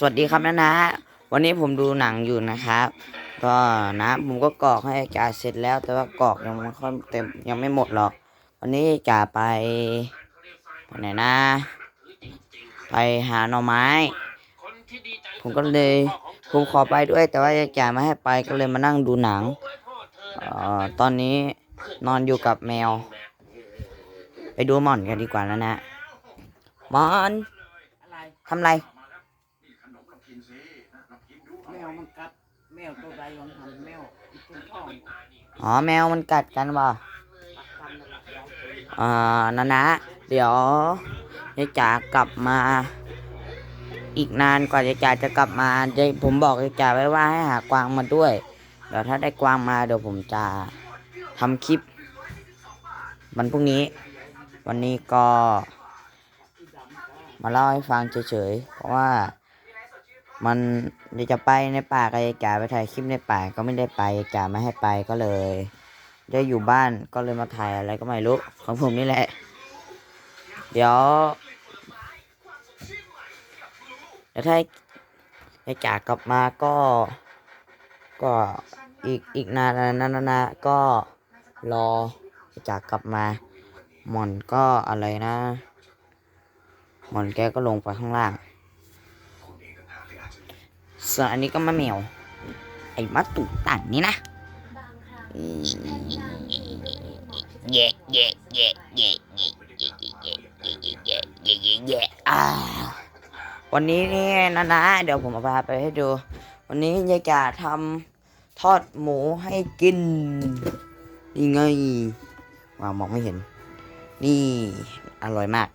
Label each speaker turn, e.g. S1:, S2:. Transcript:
S1: สวัสดีครับนะนะ วันนี้ผมดูหนังอยู่นะครับ ก็นะผมก็กรอกให้จ่าเสร็จแล้ว แต่ว่ากรอกยังไม่ค่อยเต็มยังไม่หมดหรอก วันนี้จ่าไปไปไหนนะ ไปหาหน่อไม้ ผมก็เลยผมขอไปด้วย แต่ว่าจ่าไม่ให้ไปก็เลยมานั่งดูหนังเอ่อตอนนี้นอนอยู่กับแมว ไปดูหมอนกันดีกว่านะนะหมอน
S2: อะไร
S1: ทำไร
S2: แมวมันกัด แมวตัวใดลองทำแมวอีกตัวท้อง
S1: อ๋อแมวมันกัดกันว่ะ
S2: ปักทำนั่นแหละยายเคย
S1: อ่านะนะ เดี๋ยวยายจ๋ากลับมา อีกนานกว่ายายจ๋าจะกลับมาเดี๋ยวผมบอกยายจ๋าไว้ว่าให้หากวางมาด้วยเดี๋ยวถ้าได้กวางมาเดี๋ยวผมจะทำคลิปวันพรุ่งนี้ วันนี้ก็มาเล่าให้ฟังเฉยๆ เพราะว่า มันเดี๋ยวจะไปในป่ากับยายจ๋าไปถ่ายคลิปในป่าก็ไม่ได้ไปยายจ๋าไม่ให้ไปก็เลยได้อยู่บ้านก็เลยมาถ่ายอะไรก็ไม่รู้ของผมนี่แหละ เดี๋ยวเดี๋ยวถ้ายายจ๋ากลับมาก็ ก็อีกอีกนานนานนะก็รอยายจ๋ากลับมา หมอนก็อะไรนะ หมอนแกก็ลงไปข้างล่าง ส่วนอันนี้ก็มะเหมียวไอ้มะตุตันนี่นะเย่เย่เย่เย่เย่เย่เย่เย่เย่เย่เย่เย่เย่อ่วันนี้นี่นะนะ เดี๋ยวผมเอาพาไปให้ดู วันนี้ยายกาทำทอดหมูให้กินนี่ไงว่ามองไม่เห็น นี่อร่อยมาก